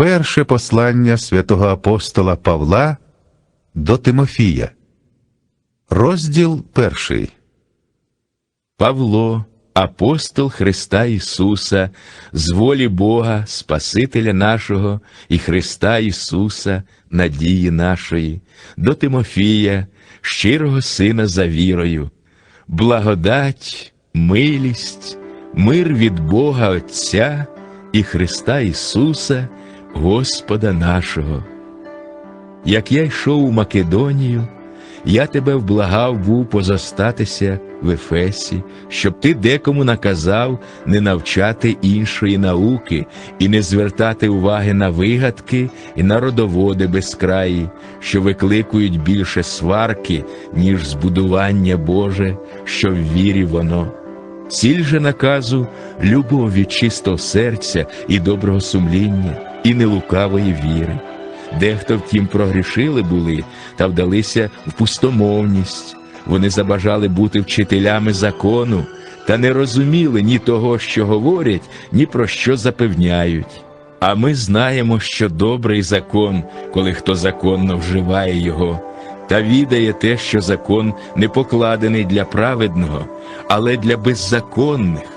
Перше послання святого апостола Павла до Тимофія. Розділ перший. Павло, апостол Христа Ісуса, з волі Бога, Спасителя нашого і Христа Ісуса, надії нашої, до Тимофія, щирого Сина за вірою, благодать, милість, мир від Бога Отця і Христа Ісуса, Господа нашого. Як я йшов у Македонію, я тебе вблагав був позостатися в Ефесі, щоб ти декому наказав не навчати іншої науки і не звертати уваги на вигадки і на родоводи безкраї, що викликують більше сварки, ніж збудування Боже, що в вірі воно. Ціль же наказу любов від чистого серця і доброго сумління, і нелукавої віри. Дехто втім прогрішили були та вдалися в пустомовність. Вони забажали бути вчителями закону та не розуміли ні того, що говорять, ні про що запевняють. А ми знаємо, що добрий закон, коли хто законно вживає його, та відає те, що закон не покладений для праведного, але для беззаконних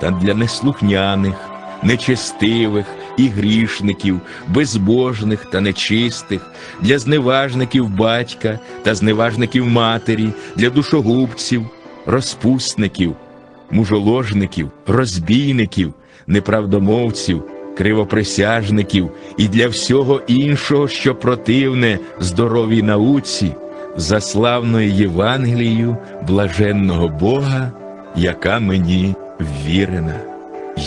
та для неслухняних, нечестивих і грішників, безбожних та нечистих, для зневажників батька та зневажників матері, для душогубців, розпусників, мужоложників, розбійників, неправдомовців, кривоприсяжників і для всього іншого, що противне здоровій науці, за славною Євангелією блаженного Бога, яка мені ввірена.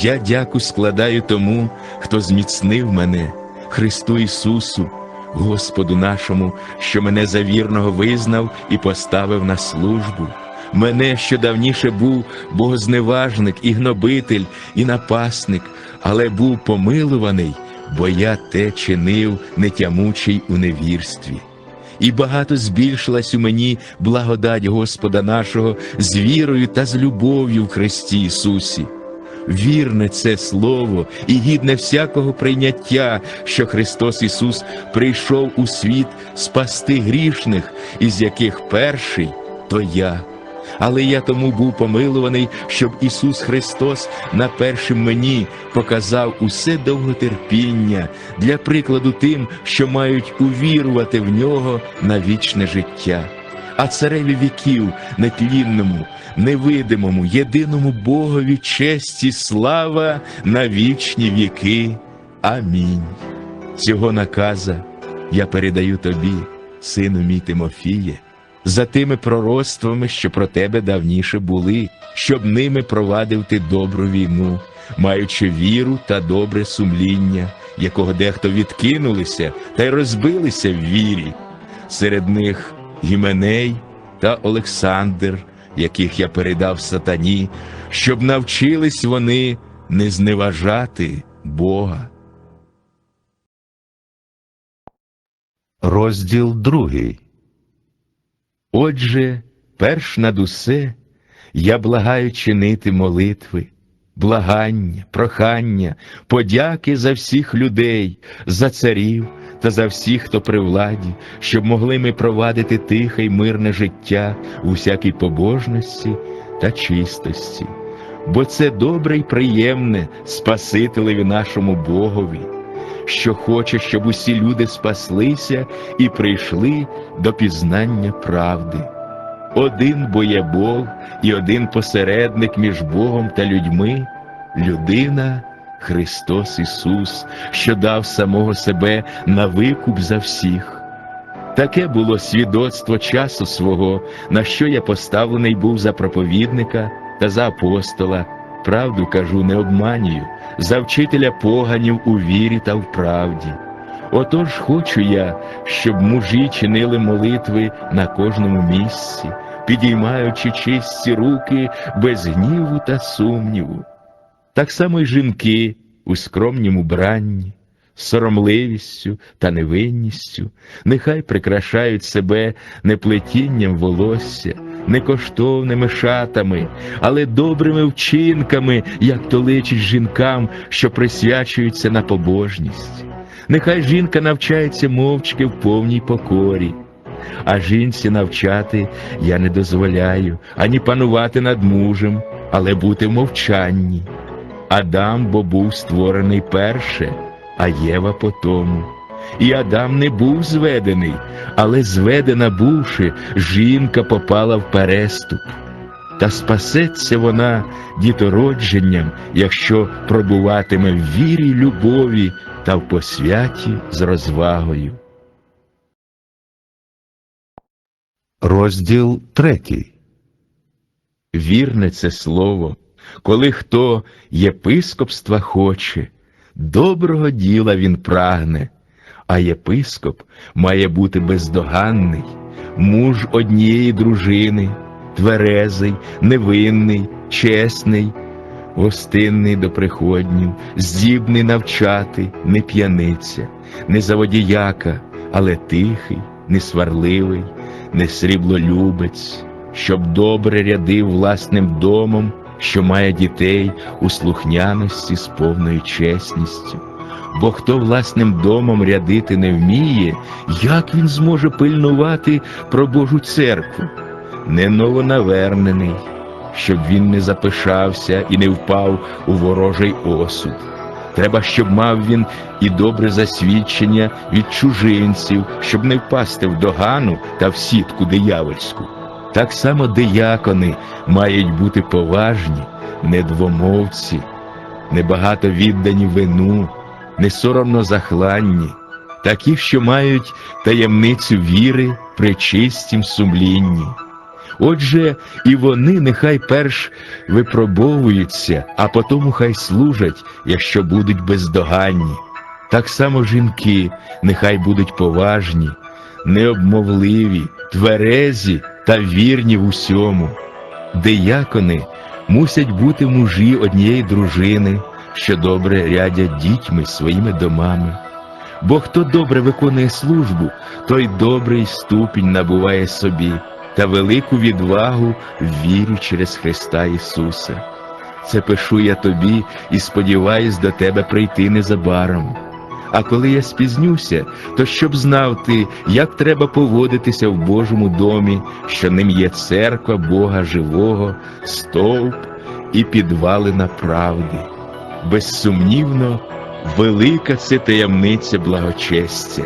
Я дяку складаю тому, хто зміцнив мене, Христу Ісусу, Господу нашому, що мене за вірного визнав і поставив на службу. Мене, що давніше був богозневажник і гнобитель, і напасник, але був помилуваний, бо я те чинив, нетямучий у невірстві. І багато збільшилась у мені благодать Господа нашого з вірою та з любов'ю в Христі Ісусі. Вірне це слово і гідне всякого прийняття, що Христос Ісус прийшов у світ спасти грішних, із яких перший то я. Але я тому був помилуваний, щоб Ісус Христос на першим мені показав усе довготерпіння для прикладу тим, що мають увірувати в нього на вічне життя. А цареві віків нетлінному, невидимому, єдиному Богові честь і слава на вічні віки. Амінь. Цього наказа я передаю тобі, сину мій Тимофіє, за тими пророцтвами, що про тебе давніше були, щоб ними провадив ти добру війну, маючи віру та добре сумління, якого дехто відкинулися та й розбилися в вірі. Серед них Гіменей та Олександр, яких я передав сатані, щоб навчились вони не зневажати Бога. Розділ другий. Отже, перш над усе я благаю чинити молитви, благання, прохання, подяки за всіх людей, за царів та за всіх, хто при владі, щоб могли ми провадити тихе й мирне життя у всякій побожності та чистості, бо це добре й приємне Спасителеві нашому Богові що хоче, щоб усі люди спаслися і прийшли до пізнання правди. Один бо є Бог і один посередник між Богом та людьми, людина Христос Ісус, що дав самого себе на викуп за всіх. Таке було свідоцтво часу свого, на що я поставлений був за проповідника та за апостола, правду кажу, не обманюю, за вчителя поганів у вірі та в правді. Отож хочу я, щоб мужі чинили молитви на кожному місці, підіймаючи чисті руки без гніву та сумніву. Так само й жінки у скромнім убранні, соромливістю та невинністю, нехай прикрашають себе не плетінням волосся, не коштовними шатами, але добрими вчинками, як то личить жінкам, що присвячуються на побожність. Нехай жінка навчається мовчки в повній покорі. А жінці навчати я не дозволяю ані панувати над мужем, але бути в мовчанні. Адам бо був створений перше, а Єва потому. І Адам не був зведений, але зведена бувши, жінка попала в переступ. Та спасеться вона дітородженням, якщо пробуватиме в вірі любові та в посвяті з розвагою. Розділ третій. Вірне це слово, коли хто єпископства хоче, доброго діла він прагне, а єпископ має бути бездоганний, муж однієї дружини, тверезий, невинний, чесний, гостинний до приходнів, здібний навчати, не п'яниця, не заводіяка, але тихий, несварливий, не сріблолюбець, щоб добре рядив власним домом, що має дітей у слухняності з повною чесністю. Бо хто власним домом рядити не вміє, як він зможе пильнувати про Божу церкву? Не новонавернений, щоб він не запишався і не впав у ворожий осуд. Треба, щоб мав він і добре засвідчення від чужинців, щоб не впасти в догану та в сітку диявольську. Так само диякони мають бути поважні, недвомовці, небагато віддані вину, не соромно захланні, такі, що мають таємницю віри при чистім сумлінні. Отже, і вони нехай перш випробовуються, а потому хай служать, якщо будуть бездоганні. Так само жінки нехай будуть поважні, необмовливі, тверезі та вірні в усьому. Диякони мусять бути мужі однієї дружини, що добре рядять дітьми своїми домами. Бо хто добре виконує службу, той добрий ступінь набуває собі та велику відвагу в вірі через Христа Ісуса. Це пишу я тобі і сподіваюсь до тебе прийти незабаром. А коли я спізнюся, то щоб знав ти, як треба поводитися в Божому домі, що ним є церква Бога живого, стовп і підвалина правди. Безсумнівно, велика це таємниця благочестя.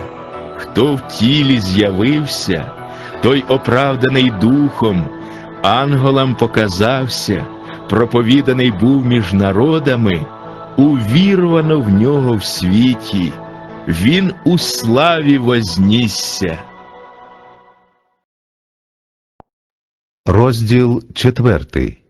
Хто в тілі з'явився, той оправданий духом, ангелам показався, проповіданий був між народами, увірвано в нього в світі, він у славі вознісся. Розділ четвертий.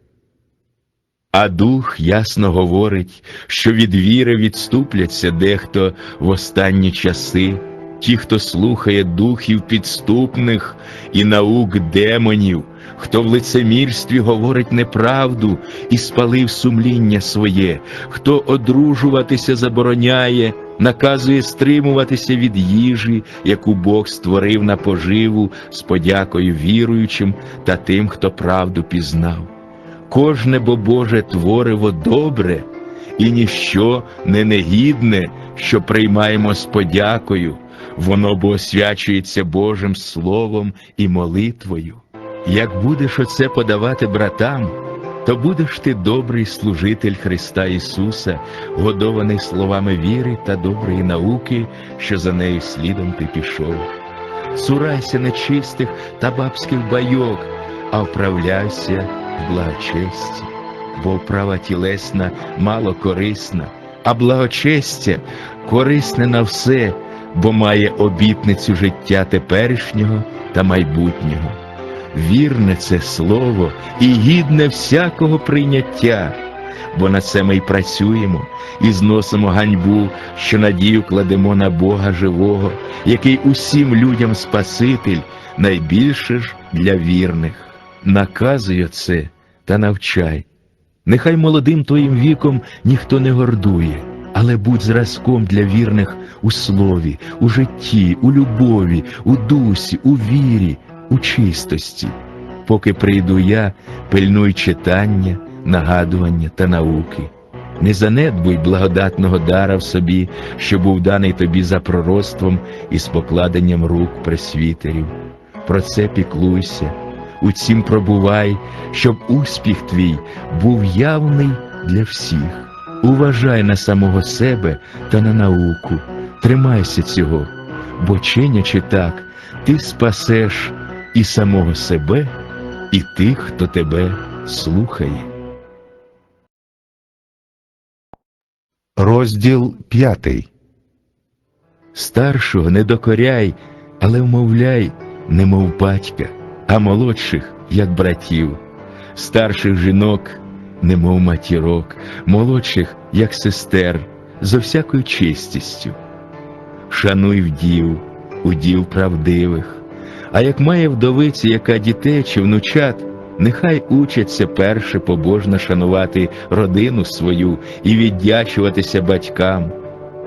А дух ясно говорить, що від віри відступляться дехто в останні часи, ті, хто слухає духів підступних і наук демонів, хто в лицемірстві говорить неправду і спалив сумління своє, хто одружуватися забороняє, наказує стримуватися від їжі, яку Бог створив на поживу з подякою віруючим та тим, хто правду пізнав. Кожне бо Боже твориво добре, і ніщо не негідне, що приймаємо з подякою, воно бо освячується Божим Словом і молитвою. Як будеш оце подавати братам, то будеш ти добрий служитель Христа Ісуса, годований словами віри та доброї науки, що за нею слідом ти пішов. Цурайся нечистих та бабських байок, а вправляйся в благочесті, бо вправа тілесна мало корисна, а благочестя корисне на все, бо має обітницю життя теперішнього та майбутнього. Вірне це слово і гідне всякого прийняття, бо на це ми й працюємо і зносимо ганьбу, що надію кладемо на Бога живого, який усім людям Спаситель, найбільше ж для вірних. Наказує це та навчай. Нехай молодим твоїм віком ніхто не гордує, але будь зразком для вірних у слові, у житті, у любові, у дусі, у вірі, у чистості. поки прийду я, пильнуй читання, нагадування та науки. Не занедбуй благодатного дара в собі, що був даний тобі за пророцтвом і з покладенням рук пресвітерів. Про це піклуйся, у цім пробувай, щоб успіх твій був явний для всіх. Уважай на самого себе та на науку, тримайся цього, бо чинячи так, ти спасеш і самого себе, і тих, хто тебе слухає. Розділ п'ятий. Старшого не докоряй, але вмовляй, немов батька, а молодших, як братів, старших жінок, немов матірок, молодших, як сестер, зо всякою чистістю. Шануй вдів, удів правдивих, а як має вдовиця, яка дітей чи внучат, нехай учаться перше побожно шанувати родину свою і віддячуватися батькам,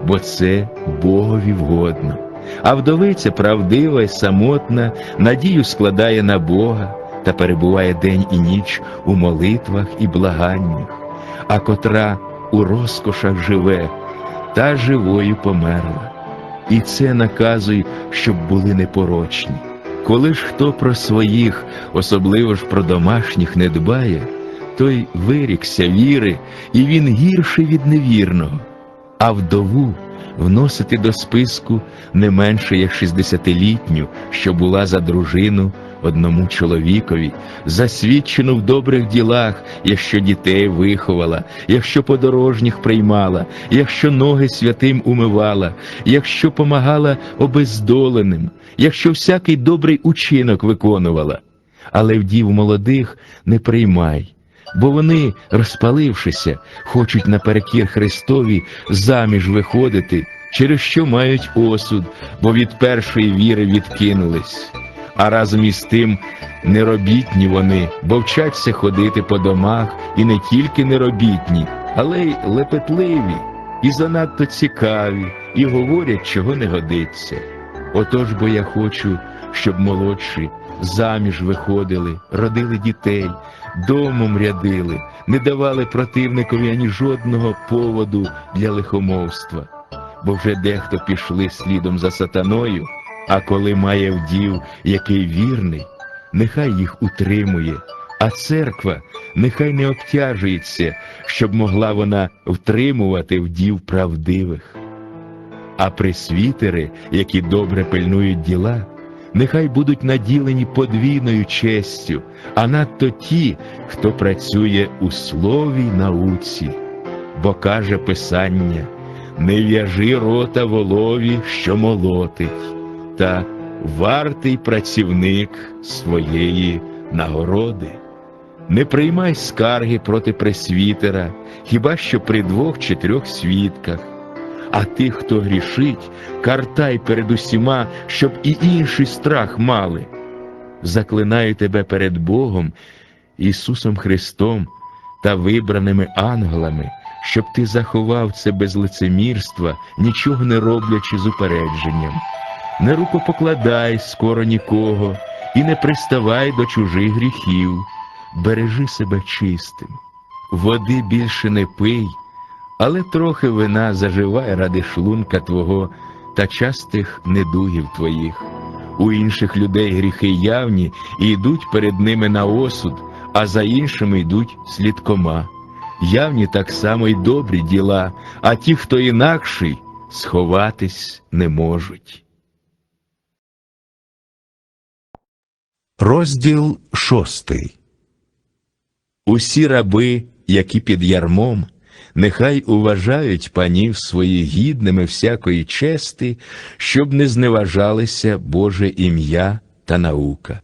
бо це Богові вгодно. А вдовиця правдива й самотна, надію складає на Бога та перебуває день і ніч у молитвах і благаннях, а котра у розкошах живе, та живою померла. І це наказуй, щоб були непорочні. Коли ж хто про своїх, особливо ж про домашніх, не дбає, той вирікся віри, і він гірший від невірного, а вдову вносити до списку не менше як шістдесятилітню, що була за дружину одному чоловікові, засвідчену в добрих ділах, якщо дітей виховала, якщо подорожніх приймала, якщо ноги святим умивала, якщо помагала обездоленим, якщо всякий добрий учинок виконувала. Але вдів молодих не приймай, бо вони, розпалившися, хочуть наперекір Христові заміж виходити, через що мають осуд, бо від першої віри відкинулись. А разом із тим неробітні вони, бо вчаться ходити по домах і не тільки неробітні, але й лепетливі, і занадто цікаві, і говорять, чого не годиться. Отож бо я хочу, щоб молодші заміж виходили, родили дітей, домом рядили, не давали противникові ані жодного поводу для лихомовства, бо вже дехто пішли слідом за сатаною, а коли має вдів, який вірний, нехай їх утримує, а церква нехай не обтяжується, щоб могла вона втримувати вдів правдивих. А пресвітери, які добре пильнують діла, нехай будуть наділені подвійною честю, а надто ті, хто працює у слові й науці, бо каже Писання: не в'яжи рота волові, що молотить, та вартий працівник своєї нагороди. Не приймай скарги проти пресвітера, хіба що при двох чи трьох свідках. А тих, хто грішить, картай перед усіма, щоб і інший страх мали. Заклинаю тебе перед Богом, Ісусом Христом та вибраними ангелами, щоб ти заховав це без лицемірства, нічого не роблячи з упередженням. Не рукопокладай скоро нікого і не приставай до чужих гріхів, бережи себе чистим, води більше не пий але трохи вина заживай ради шлунка твого та частих недугів твоїх. У інших людей гріхи явні і йдуть перед ними на осуд, а за іншими йдуть слідкома. Явні так само й добрі діла, а ті, хто інакший, сховатись не можуть. Розділ шостий. Усі раби, які під ярмом, нехай уважають панів свої гідними всякої чести, щоб не зневажалися Боже ім'я та наука.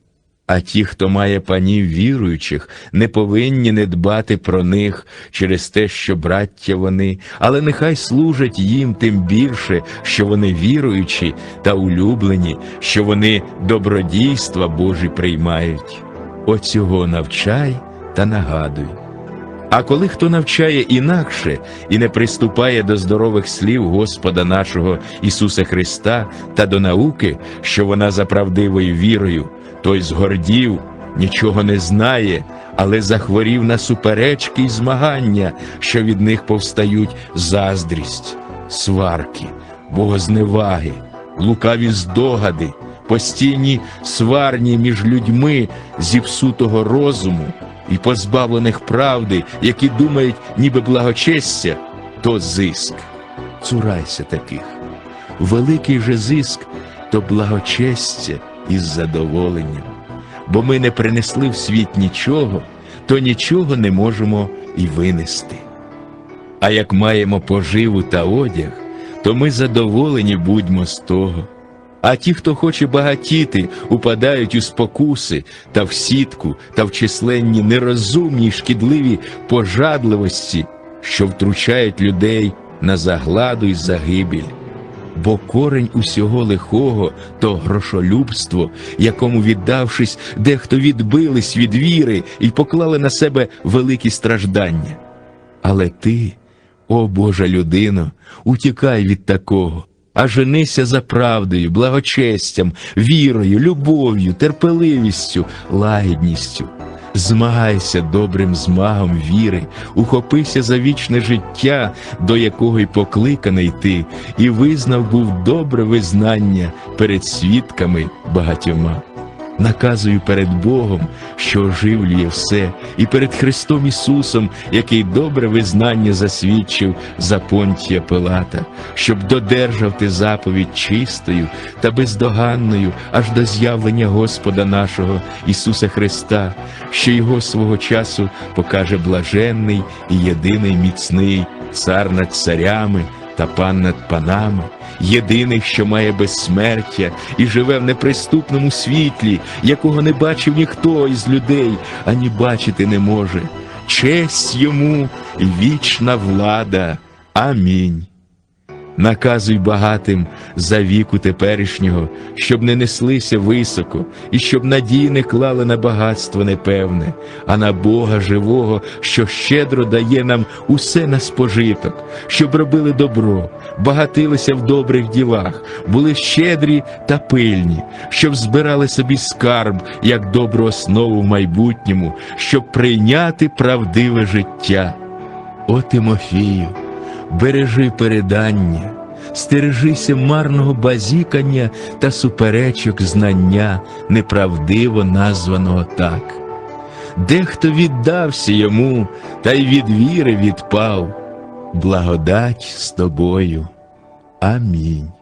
А ті, хто має панів віруючих, не повинні не дбати про них через те, що браття вони, але нехай служать їм тим більше, що вони віруючі та улюблені, що вони добродійства Божі приймають. Оцього навчай та нагадуй. А коли хто навчає інакше і не приступає до здорових слів Господа нашого Ісуса Христа та до науки, що вона за правдивою вірою, той згордів, нічого не знає, але захворів на суперечки й змагання, що від них повстають заздрість, сварки, богозневаги, лукаві здогади, постійні сварні між людьми зіпсутого розуму і позбавлених правди, які думають, ніби благочестя, то зиск. Цурайся таких. Великий же зиск то благочестя із задоволенням. Бо ми не принесли в світ нічого, то нічого не можемо і винести. А як маємо поживу та одяг, то ми задоволені будьмо з того. А ті, хто хоче багатіти, упадають у спокуси та в сітку та в численні нерозумні шкідливі пожадливості, що втручають людей на загладу й загибель. Бо корень усього лихого то грошолюбство, якому віддавшись, дехто відбились від віри і поклали на себе великі страждання. Але ти, о Божа людино, утікай від такого, а женися за правдою, благочестям, вірою, любов'ю, терпеливістю, лагідністю. Змагайся добрим змагом віри, ухопися за вічне життя, до якого й покликаний ти, і визнав був добре визнання перед свідками багатьома. Наказую перед Богом, що оживлює все, і перед Христом Ісусом, який добре визнання засвідчив за Понтія Пилата, щоб додержав ти заповідь чистою та бездоганною аж до з'явлення Господа нашого Ісуса Христа, що Його свого часу покаже блаженний і єдиний міцний цар над царями та пан над панами, єдиний, що має безсмертя і живе в неприступному світлі, якого не бачив ніхто із людей, ані бачити не може. Честь йому вічна влада. Амінь. Наказуй багатим за віку теперішнього, щоб не неслися високо, і щоб надії не клали на багатство непевне, а на Бога живого, що щедро дає нам усе на спожиток, щоб робили добро, багатилися в добрих ділах, були щедрі та пильні, щоб збирали собі скарб як добру основу в майбутньому, щоб прийняти правдиве життя. О Тимофію, бережи передання, стережися марного базікання та суперечок знання, неправдиво названого так. Дехто віддався йому, та й від віри відпав. Благодать з тобою. Амінь.